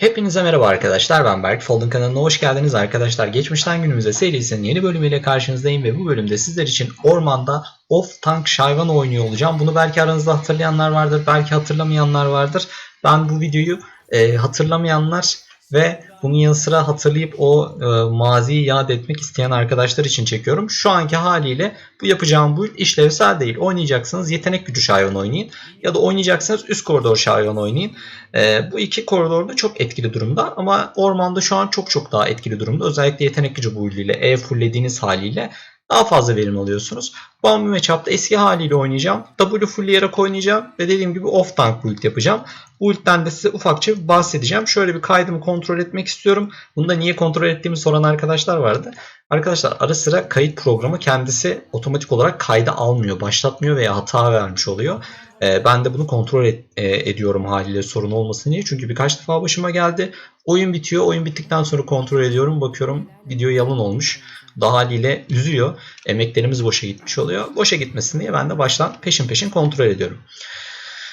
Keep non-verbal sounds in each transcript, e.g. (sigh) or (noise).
Hepinize merhaba arkadaşlar ben Berk. Folding kanalına hoş geldiniz arkadaşlar. Geçmişten günümüze serisinin yeni bölümüyle karşınızdayım ve bu bölümde sizler için ormanda off tank Shyvan oynuyor olacağım. Bunu belki aranızda hatırlayanlar vardır, belki hatırlamayanlar vardır. Ben bu videoyu e, hatırlamayanlar ve bunun yanı sıra hatırlayıp o e, maziyi yad etmek isteyen arkadaşlar için çekiyorum. Şu anki haliyle bu yapacağım build işlevsel değil. Oynayacaksınız yetenek gücü Shyvan oynayın ya da oynayacaksanız üst koridor Shyvan oynayın. Ee, bu iki koridorda çok etkili durumda ama ormanda şu an çok çok daha etkili durumda. Özellikle yetenek gücü build ile E fulllediğiniz haliyle daha fazla verim alıyorsunuz. Bu bir matchup'ta eski haliyle oynayacağım. W fullleyerek oynayacağım ve dediğim gibi off tank build yapacağım. Bu build'den de size ufakça bahsedeceğim. Şöyle bir kaydımı kontrol etmek istiyorum. Bunu da niye kontrol ettiğimi soran arkadaşlar vardı. Arkadaşlar ara sıra kayıt programı kendisi otomatik olarak kayda almıyor, başlatmıyor veya hata vermiş oluyor. Ee, ben de bunu kontrol et- e, ediyorum haliyle sorun olmasın diye. Çünkü birkaç defa başıma geldi. Oyun bitiyor. Oyun bittikten sonra kontrol ediyorum. Bakıyorum video yalan olmuş. Daha haliyle üzüyor. Emeklerimiz boşa gitmiş oluyor. Boşa gitmesin diye ben de baştan peşin peşin kontrol ediyorum.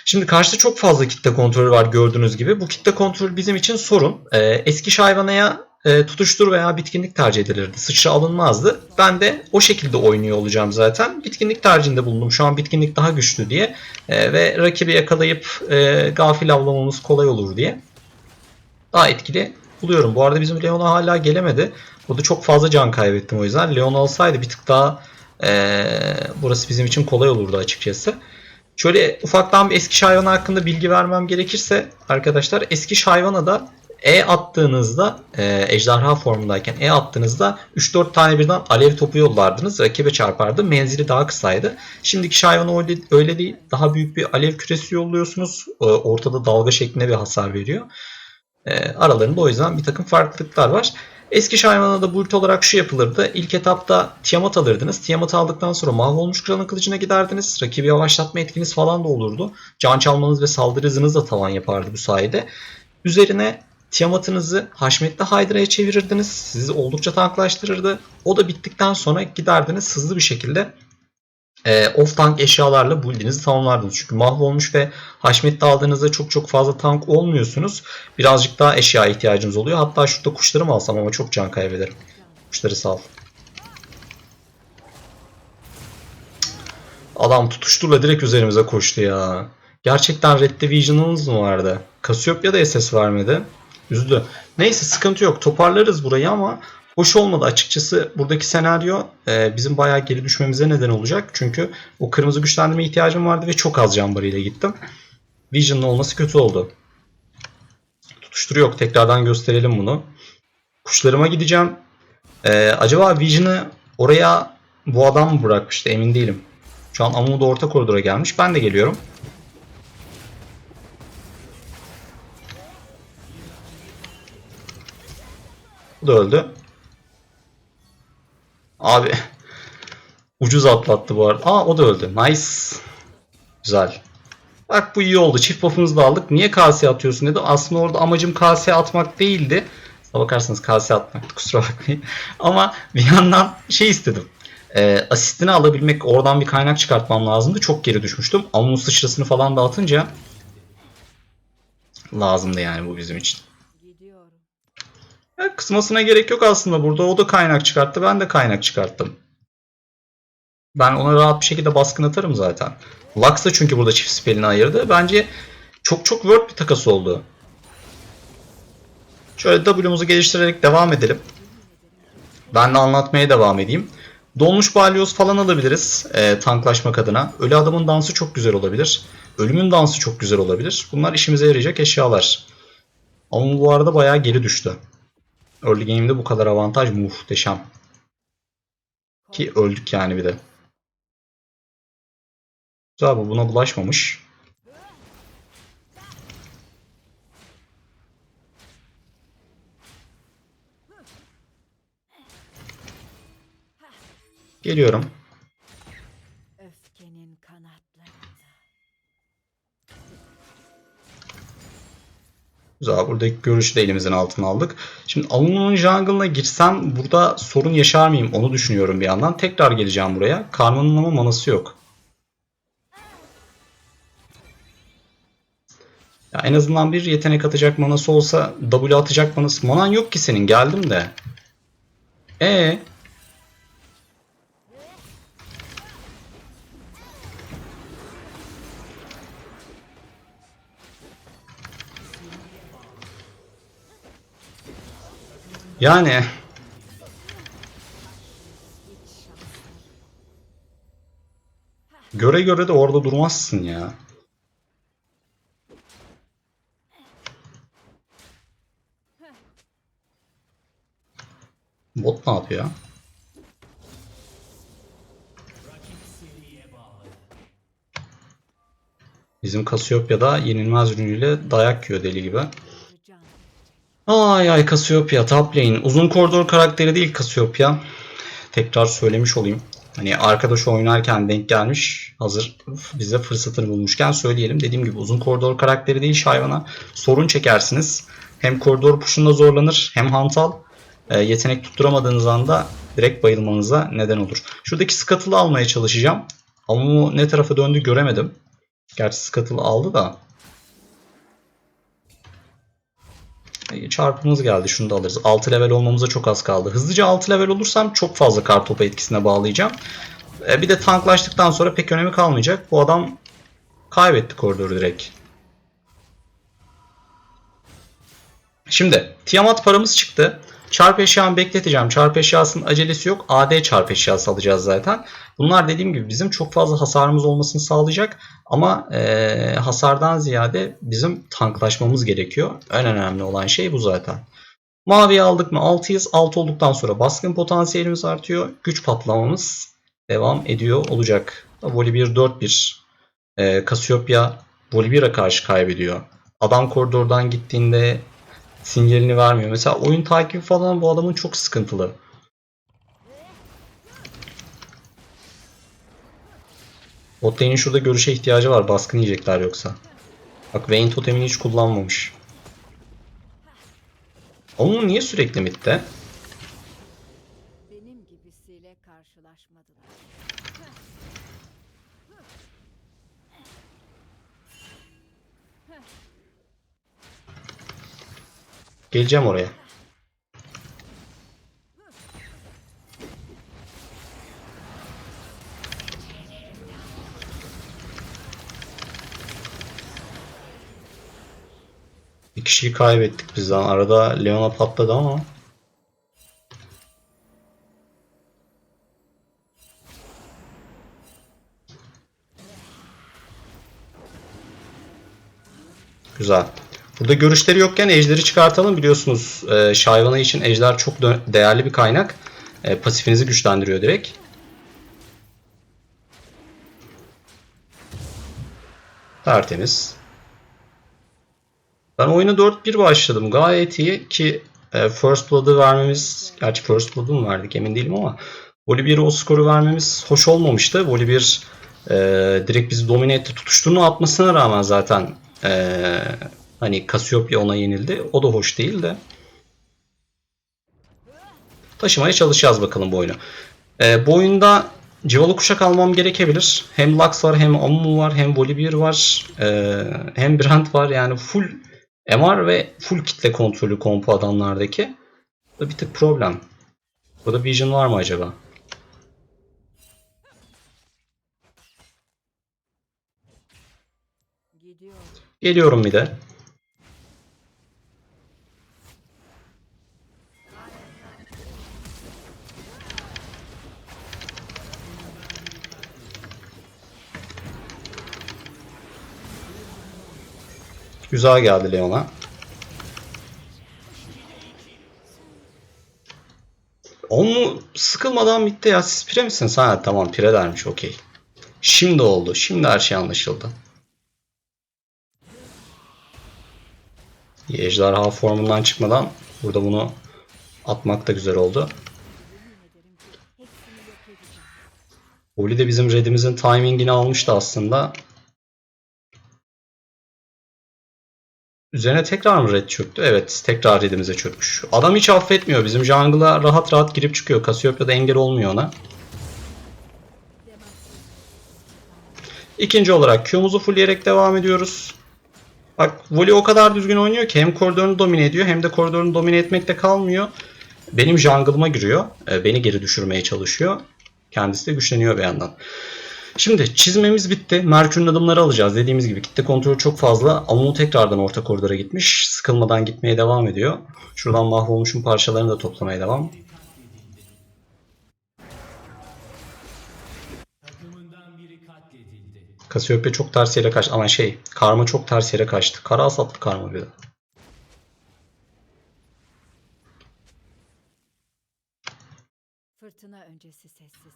Şimdi karşıda çok fazla kitle kontrolü var gördüğünüz gibi. Bu kitle kontrolü bizim için sorun. Ee, eski şayvanaya e, tutuştur veya bitkinlik tercih edilirdi. Sıçra alınmazdı. Ben de o şekilde oynuyor olacağım zaten. Bitkinlik tercihinde bulundum. Şu an bitkinlik daha güçlü diye. E, ve rakibi yakalayıp e, gafil avlamamız kolay olur diye. Daha etkili buluyorum. Bu arada bizim Leon'a hala gelemedi. Burada çok fazla can kaybettim o yüzden. Leon olsaydı bir tık daha e, burası bizim için kolay olurdu açıkçası. Şöyle ufaktan bir eski Shyvana hakkında bilgi vermem gerekirse arkadaşlar eski Shyvana'da E attığınızda e, ejderha formundayken E attığınızda 3-4 tane birden alev topu yollardınız. Rakibe çarpardı. Menzili daha kısaydı. Şimdiki Shyvana öyle, öyle değil. Daha büyük bir alev küresi yolluyorsunuz. E, ortada dalga şeklinde bir hasar veriyor. E, aralarında o yüzden bir takım farklılıklar var. Eski Shyvana'da build olarak şu yapılırdı. İlk etapta Tiamat alırdınız. Tiamat aldıktan sonra mahvolmuş kralın kılıcına giderdiniz. Rakibi yavaşlatma etkiniz falan da olurdu. Can çalmanız ve saldırı hızınız da tavan yapardı bu sayede. Üzerine Tiamat'ınızı Haşmetli Hydra'ya çevirirdiniz. Sizi oldukça tanklaştırırdı. O da bittikten sonra giderdiniz hızlı bir şekilde e, off tank eşyalarla build'inizi tamamlardınız. Çünkü mahvolmuş ve Haşmetli aldığınızda çok çok fazla tank olmuyorsunuz. Birazcık daha eşya ihtiyacınız oluyor. Hatta şurada kuşları mı alsam ama çok can kaybederim. Kuşları sal. Adam tutuşturla direkt üzerimize koştu ya. Gerçekten Red Division'ımız mı vardı? Cassiopeia da SS vermedi. Üzdü. Neyse sıkıntı yok. Toparlarız burayı ama hoş olmadı açıkçası. Buradaki senaryo e, bizim bayağı geri düşmemize neden olacak. Çünkü o kırmızı güçlendirme ihtiyacım vardı ve çok az can barıyla gittim. Vision'ın olması kötü oldu. Tutuşturu yok. Tekrardan gösterelim bunu. Kuşlarıma gideceğim. Ee, acaba Vision'ı oraya bu adam mı bırakmıştı emin değilim. Şu an Amumu da orta koridora gelmiş. Ben de geliyorum. Da öldü. Abi (laughs) ucuz atlattı bu arada. Aa o da öldü. Nice. Güzel. Bak bu iyi oldu. Çift buff'ımızı da aldık. Niye KS atıyorsun dedi. Aslında orada amacım KS atmak değildi. Aslına bakarsanız KS atmak kusura bakmayın. (laughs) Ama bir yandan şey istedim. E, asistini alabilmek, oradan bir kaynak çıkartmam lazımdı. Çok geri düşmüştüm. Amun sıçrasını falan da atınca lazımdı yani bu bizim için. Ya, kısmasına gerek yok aslında. Burada o da kaynak çıkarttı. Ben de kaynak çıkarttım. Ben ona rahat bir şekilde baskın atarım zaten. Lux da çünkü burada çift spellini ayırdı. Bence çok çok worth bir takas oldu. Şöyle W'muzu geliştirerek devam edelim. Ben de anlatmaya devam edeyim. Dolmuş balyoz falan alabiliriz e, tanklaşmak adına. Ölü adamın dansı çok güzel olabilir. Ölümün dansı çok güzel olabilir. Bunlar işimize yarayacak eşyalar. Ama bu arada bayağı geri düştü. Early game'de bu kadar avantaj muhteşem. Ki öldük yani bir de. Güzel bu buna bulaşmamış. Geliyorum. Güzel. Buradaki görüşü de elimizin altına aldık. Şimdi Amun'un jungle'ına girsem burada sorun yaşar mıyım onu düşünüyorum bir yandan. Tekrar geleceğim buraya. Karma'nın ama manası yok. Ya en azından bir yetenek atacak manası olsa W atacak manası. Manan yok ki senin geldim de. E Yani göre göre de orada durmazsın ya. Bot ne yapıyor? ya? Bizim Cassiopea'da yenilmez ürünüyle dayak yiyor deli gibi. Ay ay Cassiopeia top lane. Uzun koridor karakteri değil Cassiopeia. Tekrar söylemiş olayım. Hani arkadaş oynarken denk gelmiş. Hazır bize fırsatını bulmuşken söyleyelim. Dediğim gibi uzun koridor karakteri değil Shyvana. Sorun çekersiniz. Hem koridor puşunda zorlanır hem hantal. E, yetenek tutturamadığınız anda direkt bayılmanıza neden olur. Şuradaki Scuttle'ı almaya çalışacağım. Ama ne tarafa döndü göremedim. Gerçi Scuttle aldı da. E, Çarpımız geldi. Şunu da alırız. 6 level olmamıza çok az kaldı. Hızlıca 6 level olursam çok fazla kartopu etkisine bağlayacağım. E, Bir de tanklaştıktan sonra pek önemi kalmayacak. Bu adam kaybetti koridoru direkt. Şimdi Tiamat paramız çıktı. Çarp eşyamı bekleteceğim. Çarp eşyasının acelesi yok. AD çarp eşyası alacağız zaten. Bunlar dediğim gibi bizim çok fazla hasarımız olmasını sağlayacak. Ama e, hasardan ziyade bizim tanklaşmamız gerekiyor. En önemli olan şey bu zaten. Maviyi aldık mı 6'yız. 6 olduktan sonra baskın potansiyelimiz artıyor. Güç patlamamız devam ediyor olacak. Voli 1-4-1. E, Cassiopeia Voli 1'e karşı kaybediyor. Adam koridordan gittiğinde sinyalini vermiyor. Mesela oyun takibi falan bu adamın çok sıkıntılı. Bot lane'in şurada görüşe ihtiyacı var. Baskın yiyecekler yoksa. Bak Vayne totemini hiç kullanmamış. Onun niye sürekli midde? Benim gibisiyle karşılaşmadılar. Geleceğim oraya. Kişiyi kaybettik bizden. Arada Leona patladı ama. Güzel. Burada görüşleri yokken ejderi çıkartalım. Biliyorsunuz e, Shyvana için ejder çok değerli bir kaynak. E, pasifinizi güçlendiriyor direkt. Tertemiz. Ben oyuna 4-1 başladım. Gayet iyi ki e, First Blood'ı vermemiz... Gerçi First Blood'ı mı verdik emin değilim ama Voli 1'e o skoru vermemiz hoş olmamıştı. Voli 1 e, direkt bizi domine etti. Tutuşturma atmasına rağmen zaten e, hani Cassiopeia ona yenildi. O da hoş değil de. Taşımaya çalışacağız bakalım bu oyunu. E, bu oyunda Civalı kuşak almam gerekebilir. Hem Lux var hem Amumu var hem Volibear var. e, hem Brand var. Yani full MR ve full kitle kontrolü kompu adamlardaki. Bu da bir tık problem. Burada Vision var mı acaba? Geliyorum bir de. Güzel geldi Leon'a. Onu sıkılmadan bitti ya. Siz pire misiniz? Ha tamam pire dermiş okey. Şimdi oldu. Şimdi her şey anlaşıldı. Ejderha formundan çıkmadan burada bunu atmak da güzel oldu. Oli de bizim redimizin timingini almıştı aslında. Üzerine tekrar mı red çöktü? Evet tekrar redimize çökmüş. Adam hiç affetmiyor. Bizim jungle'a rahat rahat girip çıkıyor. Cassiopeia'da engel olmuyor ona. İkinci olarak Q'muzu fullleyerek devam ediyoruz. Bak Voli o kadar düzgün oynuyor ki hem koridorunu domine ediyor hem de koridorunu domine etmekte kalmıyor. Benim jungle'ıma giriyor. E, Beni geri düşürmeye çalışıyor. Kendisi de güçleniyor bir yandan. Şimdi çizmemiz bitti. Merkür'ün adımları alacağız. Dediğimiz gibi kitle kontrolü çok fazla. Amumu tekrardan orta koridora gitmiş. Sıkılmadan gitmeye devam ediyor. Şuradan mahvolmuşun parçalarını da toplamaya devam. Cassiopeia çok ters yere kaçtı. Ama şey, Karma çok ters yere kaçtı. Kara asaplı Karma bir de. Fırtına öncesi sessizlik.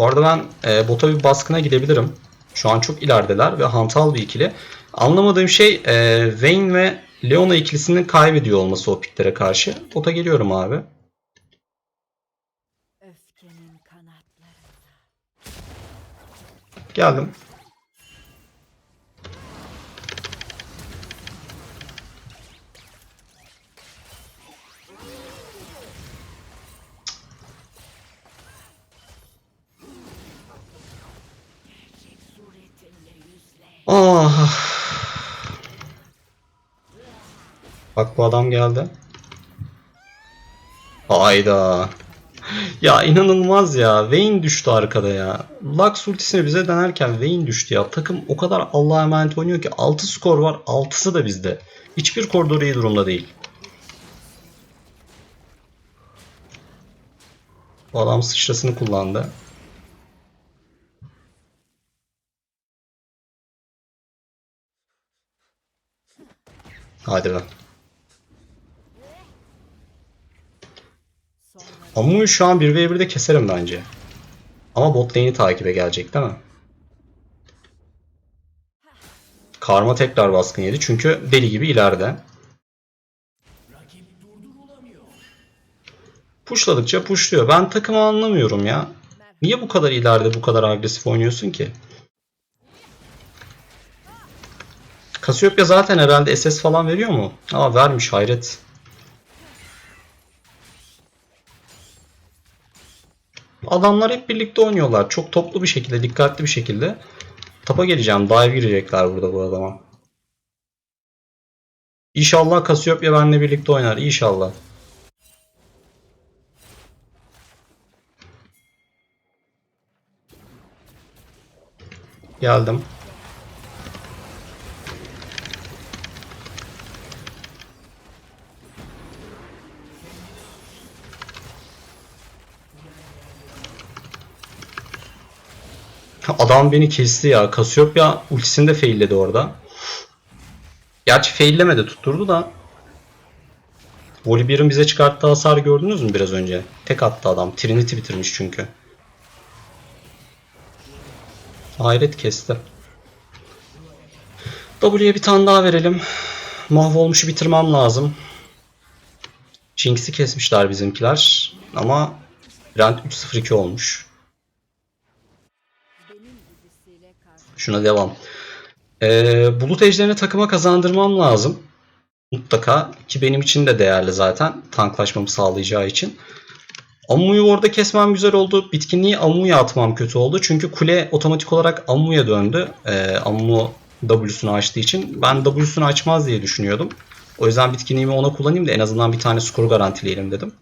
Bu arada ben e, bota bir baskına gidebilirim. Şu an çok ilerideler ve hantal bir ikili. Anlamadığım şey e, Vayne ve Leona ikilisinin kaybediyor olması o piklere karşı. Bota geliyorum abi. Geldim. Ah. Bak bu adam geldi. Hayda. Ya inanılmaz ya. Vayne düştü arkada ya. Lux ultisini bize denerken Vayne düştü ya. Takım o kadar Allah'a emanet oynuyor ki 6 skor var. 6'sı da bizde. Hiçbir koridor iyi durumda değil. Bu adam sıçrasını kullandı. Hadi be. Amu'yu şu an 1v1'de keserim bence. Ama bot lane'i takibe gelecek değil mi? Karma tekrar baskın yedi çünkü deli gibi ileride. Pushladıkça pushluyor. Ben takımı anlamıyorum ya. Niye bu kadar ileride bu kadar agresif oynuyorsun ki? Cassiopeia zaten herhalde SS falan veriyor mu? Aa vermiş hayret. Adamlar hep birlikte oynuyorlar. Çok toplu bir şekilde, dikkatli bir şekilde. Tapa geleceğim. Dive girecekler burada bu adama. İnşallah Cassiopeia benimle birlikte oynar. İnşallah. Geldim. Adam beni kesti ya. Cassiopeia ultisini de failledi orada. Gerçi faillemedi tutturdu da. Volibear'ın bize çıkarttığı hasar gördünüz mü biraz önce? Tek attı adam. Trinity bitirmiş çünkü. Hayret kesti. W'ye bir tane daha verelim. Mahvolmuşu bitirmem lazım. Jinx'i kesmişler bizimkiler. Ama Brand 3-0-2 olmuş. Şuna devam. Ee, bulut ejderini takıma kazandırmam lazım. Mutlaka ki benim için de değerli zaten tanklaşmamı sağlayacağı için. Ammu'yu orada kesmem güzel oldu. Bitkinliği Ammu'ya atmam kötü oldu. Çünkü kule otomatik olarak Ammu'ya döndü. Ee, Ammu W'sunu açtığı için. Ben W'sunu açmaz diye düşünüyordum. O yüzden bitkinliğimi ona kullanayım da en azından bir tane skoru garantileyelim dedim.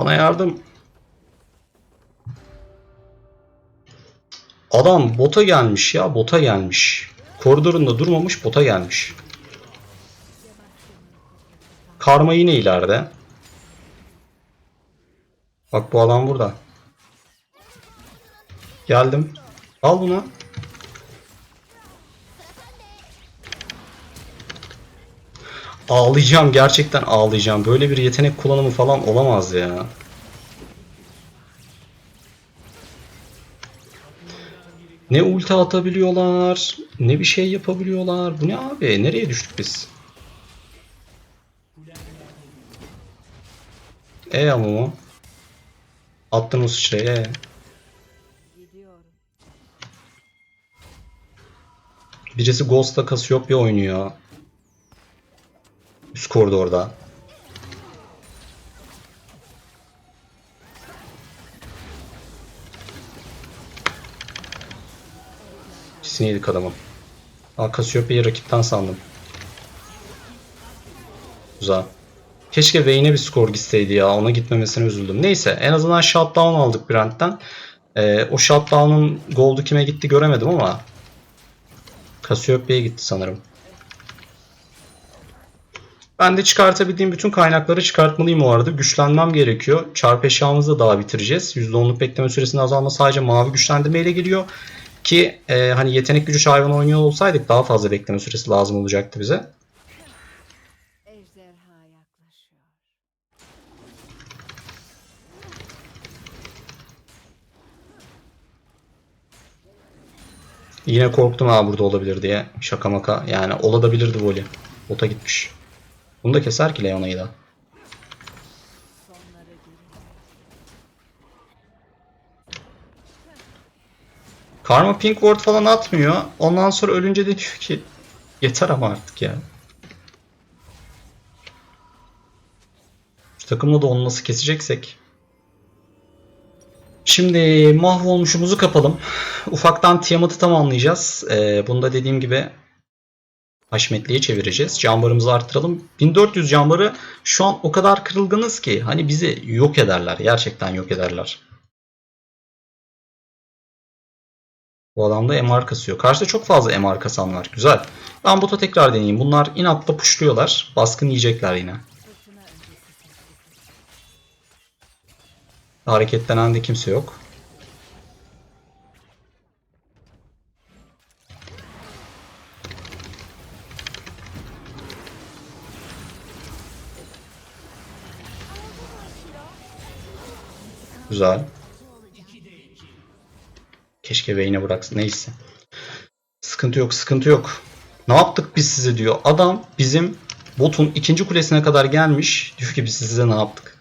Bana yardım. Adam bota gelmiş ya bota gelmiş. Koridorunda durmamış bota gelmiş. Karma yine ileride. Bak bu adam burada. Geldim. Al bunu. Ağlayacağım gerçekten ağlayacağım. Böyle bir yetenek kullanımı falan olamaz ya. Ne ulti atabiliyorlar, ne bir şey yapabiliyorlar. Bu ne abi? Nereye düştük biz? E ama o. Attın o sıçrayı. E. Birisi Ghost'la kasıyor bir oynuyor. Üst koridorda. İkisini yedik adamın. Aa Cassiopeia'yı rakipten sandım. Güzel. Keşke Vayne'e bir skor gitseydi ya. Ona gitmemesine üzüldüm. Neyse en azından shutdown aldık Brent'ten. Ee, o shutdown'un gold'u kime gitti göremedim ama Cassiopeia'ya gitti sanırım. Ben de çıkartabildiğim bütün kaynakları çıkartmalıyım o arada. Güçlenmem gerekiyor. Çarp eşyamızı da daha bitireceğiz. %10'luk bekleme süresinin azalma sadece mavi güçlendirme ile geliyor. Ki e, hani yetenek gücü hayvan oynuyor olsaydık daha fazla bekleme süresi lazım olacaktı bize. Yine korktum ha burada olabilir diye. Şaka maka. Yani olabilirdi voli. Bota gitmiş. Bunu da keser ki Leona'yı da. Karma Pink Ward falan atmıyor. Ondan sonra ölünce de diyor ki yeter ama artık ya. Şu takımla da onu nasıl keseceksek. Şimdi mahvolmuşumuzu kapalım. Ufaktan Tiamat'ı tamamlayacağız. Ee, bunu da dediğim gibi Haşmetli'ye çevireceğiz. Cambarımızı arttıralım. 1400 cambarı şu an o kadar kırılganız ki hani bizi yok ederler. Gerçekten yok ederler. Bu adamda MR kasıyor. Karşıda çok fazla MR kasan var. Güzel. Ben bota tekrar deneyeyim. Bunlar inatla puşluyorlar. Baskın yiyecekler yine. Hareketlenen de kimse yok. Güzel. Keşke Vayne'e bıraksın. Neyse. Sıkıntı yok, sıkıntı yok. Ne yaptık biz size diyor. Adam bizim botun ikinci kulesine kadar gelmiş. Diyor ki biz size ne yaptık.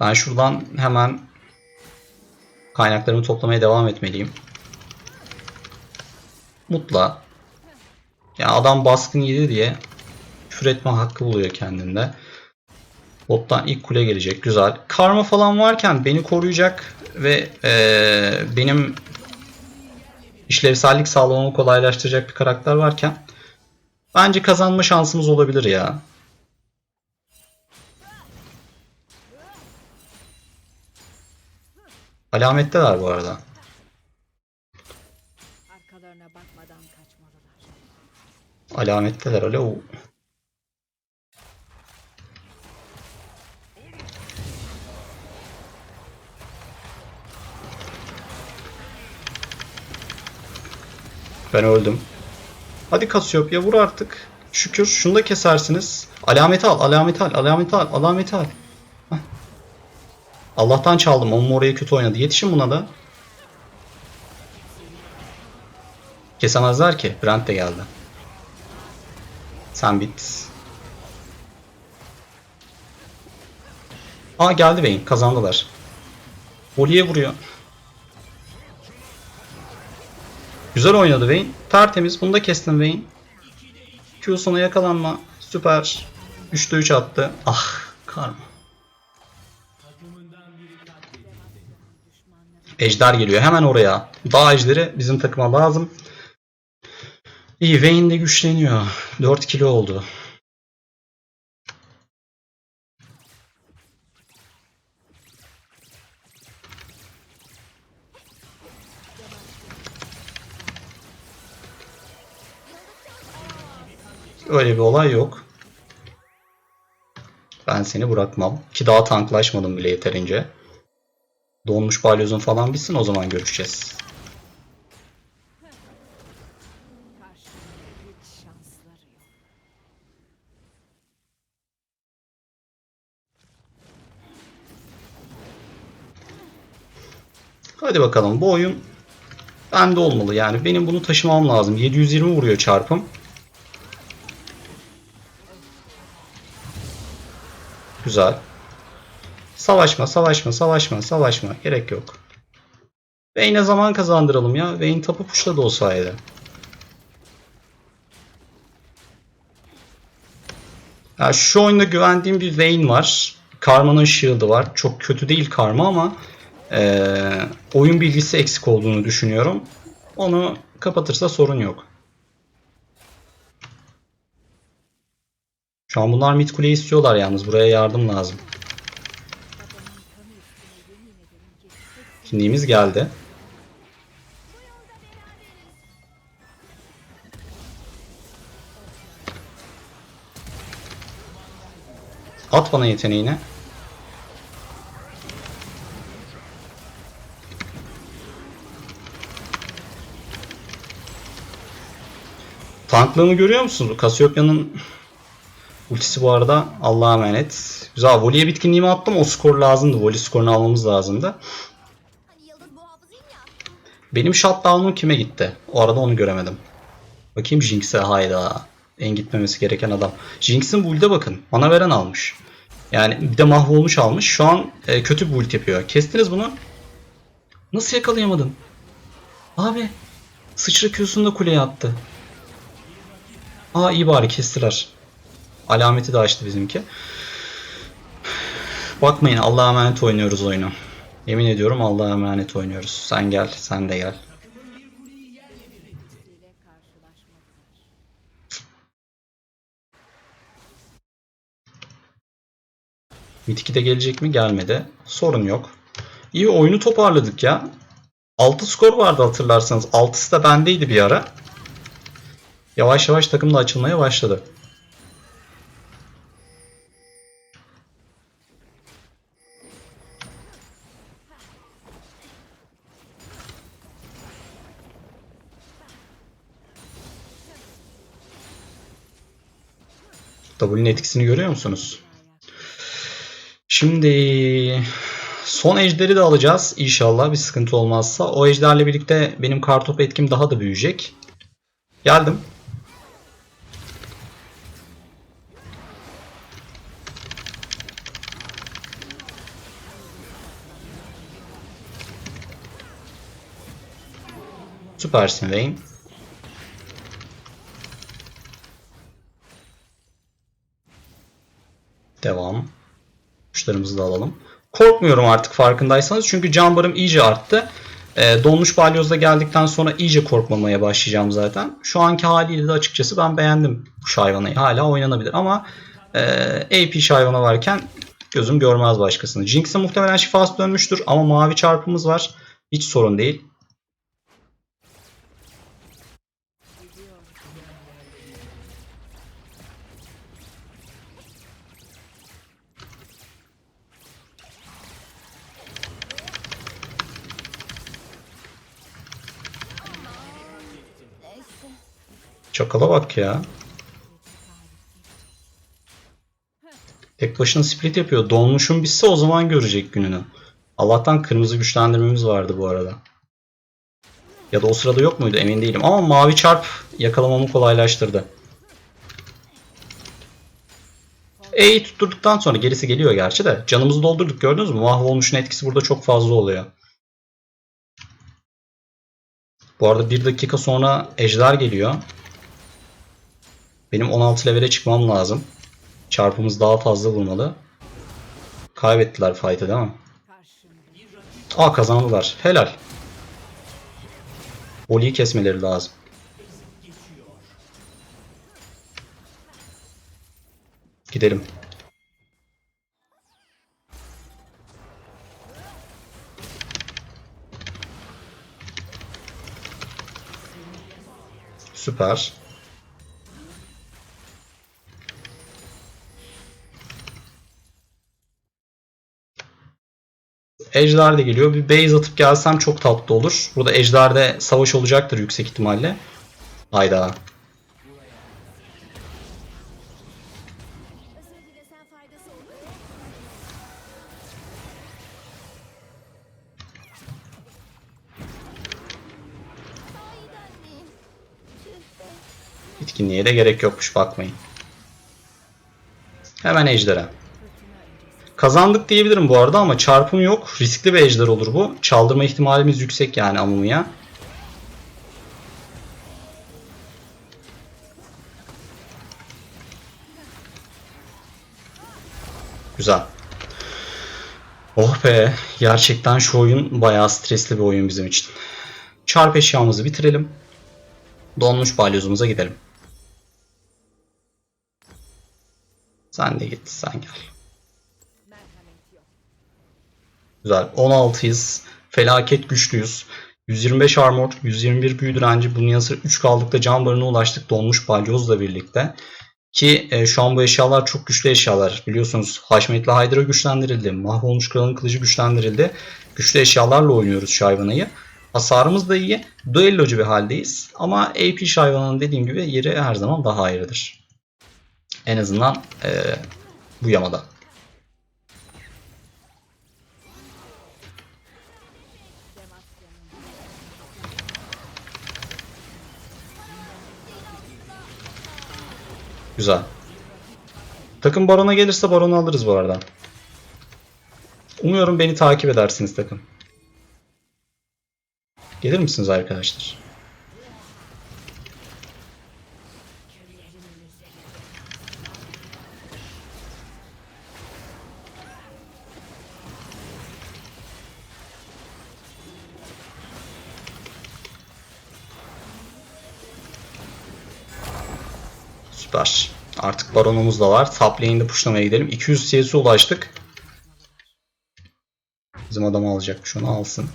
Ben şuradan hemen kaynaklarımı toplamaya devam etmeliyim. Mutla. Ya adam baskın yedi diye küfür etme hakkı buluyor kendinde. Bottan ilk kule gelecek. Güzel. Karma falan varken beni koruyacak ve eee, benim işlevsellik sağlamamı kolaylaştıracak bir karakter varken bence kazanma şansımız olabilir ya. Alametteler bu arada. Alametteler öyle. Ben öldüm. Hadi Cassiopeia vur artık. Şükür şunu da kesersiniz. Alameti al, alameti al, alameti al, alameti al. Allah'tan çaldım. Onun oraya kötü oynadı. Yetişin buna da. Kesemezler ki. Brent de geldi. Sen bit. Aa geldi Vayne. Kazandılar. Voli'ye vuruyor. Güzel oynadı Vayne. Tertemiz. Bunu da kestin Vayne. Q sona yakalanma. Süper. 3'te 3 attı. Ah karma. Ejder geliyor hemen oraya. Dağ ejderi bizim takıma lazım. İyi Vayne de güçleniyor. 4 kilo oldu. Öyle bir olay yok. Ben seni bırakmam. Ki daha tanklaşmadım bile yeterince. Donmuş balyozun falan bitsin o zaman görüşeceğiz. Hadi bakalım bu oyun bende olmalı yani benim bunu taşımam lazım. 720 vuruyor çarpım. Güzel. Savaşma, savaşma, savaşma, savaşma. Gerek yok. Vayne'e zaman kazandıralım ya. Vayne tapu puşladı o sayede. Ya şu oyunda güvendiğim bir Vayne var. Karma'nın shield'ı var. Çok kötü değil Karma ama eee, oyun bilgisi eksik olduğunu düşünüyorum. Onu kapatırsa sorun yok. Şu an bunlar mid kuleyi istiyorlar yalnız. Buraya yardım lazım. Kimliğimiz geldi. At bana yeteneğini. Tanklığımı görüyor musunuz? Cassiopea'nın ultisi bu arada Allah'a emanet. Güzel. Voli'ye bitkinliğimi attım. O skor lazımdı. Voli skorunu almamız lazımdı. Benim shutdown'um kime gitti? O arada onu göremedim. Bakayım Jinx'e hayda. En gitmemesi gereken adam. Jinx'in build'e bakın. Mana veren almış. Yani bir de mahvolmuş almış. Şu an e, kötü bir build yapıyor. Kestiniz bunu. Nasıl yakalayamadın? Abi. Sıçra Q'sunu da kuleye attı. Aa iyi bari kestiler. Alameti de açtı bizimki. Bakmayın Allah'a emanet oynuyoruz oyunu. Yemin ediyorum Allah'a emanet oynuyoruz. Sen gel, sen de gel. Mid de gelecek mi? Gelmedi. Sorun yok. İyi oyunu toparladık ya. 6 skor vardı hatırlarsanız. 6'sı da bendeydi bir ara. Yavaş yavaş takım da açılmaya başladı. W'nin etkisini görüyor musunuz? Şimdi son ejderi de alacağız inşallah bir sıkıntı olmazsa. O ejderle birlikte benim kartop etkim daha da büyüyecek. Geldim. Süpersin Vayne. Devam. Kuşlarımızı da alalım. Korkmuyorum artık farkındaysanız. Çünkü can barım iyice arttı. Ee, donmuş balyozda geldikten sonra iyice korkmamaya başlayacağım zaten. Şu anki haliyle de açıkçası ben beğendim bu hayvanı. Hala oynanabilir ama e, AP hayvanı varken gözüm görmez başkasını. Jinx'e muhtemelen şifası dönmüştür ama mavi çarpımız var. Hiç sorun değil. Çakala bak ya. Tek başına split yapıyor. Dolmuşun bitse o zaman görecek gününü. Allah'tan kırmızı güçlendirmemiz vardı bu arada. Ya da o sırada yok muydu emin değilim. Ama mavi çarp yakalamamı kolaylaştırdı. E'yi tutturduktan sonra gerisi geliyor gerçi de. Canımızı doldurduk gördünüz mü? Mahvolmuşun etkisi burada çok fazla oluyor. Bu arada bir dakika sonra ejder geliyor. Benim 16 levele çıkmam lazım. Çarpımız daha fazla vurmalı. Kaybettiler fight'ı değil mi? Aa kazandılar. Helal. Voli'yi kesmeleri lazım. Gidelim. Süper. Ejder de geliyor. Bir base atıp gelsem çok tatlı olur. Burada Ejder'de savaş olacaktır yüksek ihtimalle. Hayda. Bitkinliğe de gerek yokmuş bakmayın. Hemen Ejder'e. Kazandık diyebilirim bu arada ama çarpım yok. Riskli bir ejder olur bu. Çaldırma ihtimalimiz yüksek yani Amumu'ya. Güzel. Oh be. Gerçekten şu oyun bayağı stresli bir oyun bizim için. Çarp eşyamızı bitirelim. Donmuş balyozumuza gidelim. Sen de git. Sen gel. Güzel. 16'yız. Felaket güçlüyüz. 125 armor, 121 büyü direnci. Bunun yanı sıra 3 kaldıkta can barına ulaştık. Donmuş balyozla birlikte. Ki e, şu an bu eşyalar çok güçlü eşyalar. Biliyorsunuz Haşmetli Hydra güçlendirildi. Mahvolmuş Kralın Kılıcı güçlendirildi. Güçlü eşyalarla oynuyoruz Şayvana'yı. Hasarımız da iyi. Duellocu bir haldeyiz. Ama AP Şayvana'nın dediğim gibi yeri her zaman daha ayrıdır. En azından e, bu yamada. Güzel. Takım barona gelirse baronu alırız bu arada. Umuyorum beni takip edersiniz takım. Gelir misiniz arkadaşlar? Süper. Artık baronumuz da var. Top lane'de pushlamaya gidelim. 200 CS'e ulaştık. Bizim adam alacakmış onu alsın.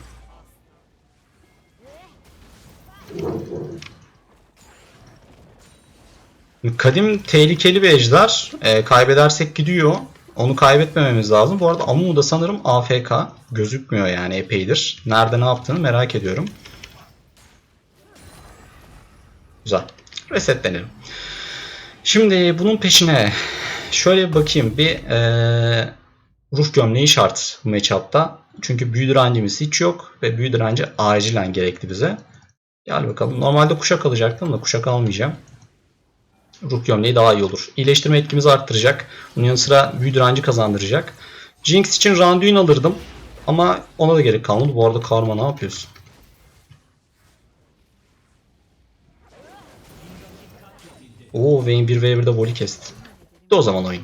Kadim tehlikeli bir ejder. Ee, kaybedersek gidiyor. Onu kaybetmememiz lazım. Bu arada Amumu da sanırım AFK. Gözükmüyor yani epeydir. Nerede ne yaptığını merak ediyorum. Güzel. Resetlenelim. Şimdi bunun peşine şöyle bir bakayım. Bir eee, ruh gömleği şart bu matchup'ta. Çünkü büyü direncimiz hiç yok ve büyü direnci acilen gerekli bize. Gel bakalım. Normalde kuşak alacaktım da kuşak almayacağım. Ruh gömleği daha iyi olur. İyileştirme etkimizi arttıracak. Bunun yanı sıra büyü direnci kazandıracak. Jinx için Randuin alırdım. Ama ona da gerek kalmadı. Bu arada Karma ne yapıyorsun? Oo Vayne 1v1'de voli kesti. De o zaman oyun.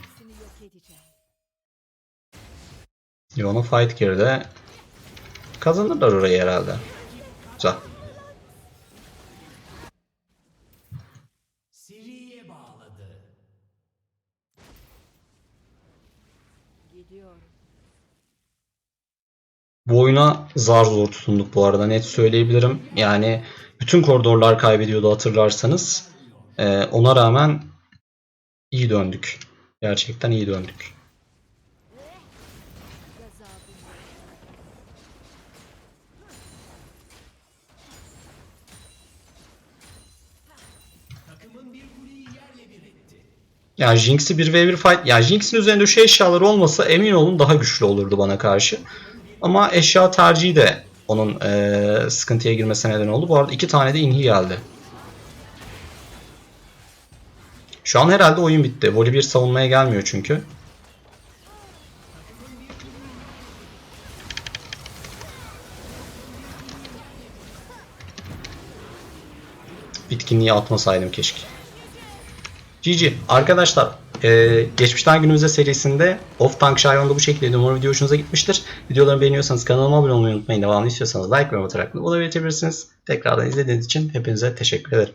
Yona fight geride. Kazanırlar orayı herhalde. Güzel. Bu oyuna zar zor tutunduk bu arada net söyleyebilirim. Yani bütün koridorlar kaybediyordu hatırlarsanız. Ee, ona rağmen iyi döndük. Gerçekten iyi döndük. Yani Jinx'i 1v1 fight... Yani Jinx'in üzerinde şu eşyalar olmasa emin olun daha güçlü olurdu bana karşı. Ama eşya tercihi de onun eee, sıkıntıya girmesine neden oldu. Bu arada iki tane de inhi geldi. Şu an herhalde oyun bitti. Voli bir savunmaya gelmiyor çünkü. Bitkinliği atmasaydım keşke. GG. Arkadaşlar e, geçmişten günümüze serisinde Off Tank Shyon'da bu şekilde umarım video hoşunuza gitmiştir. Videolarımı beğeniyorsanız kanalıma abone olmayı unutmayın. Devamlı istiyorsanız like ve yorum atarak bulabilirsiniz. Tekrardan izlediğiniz için hepinize teşekkür ederim.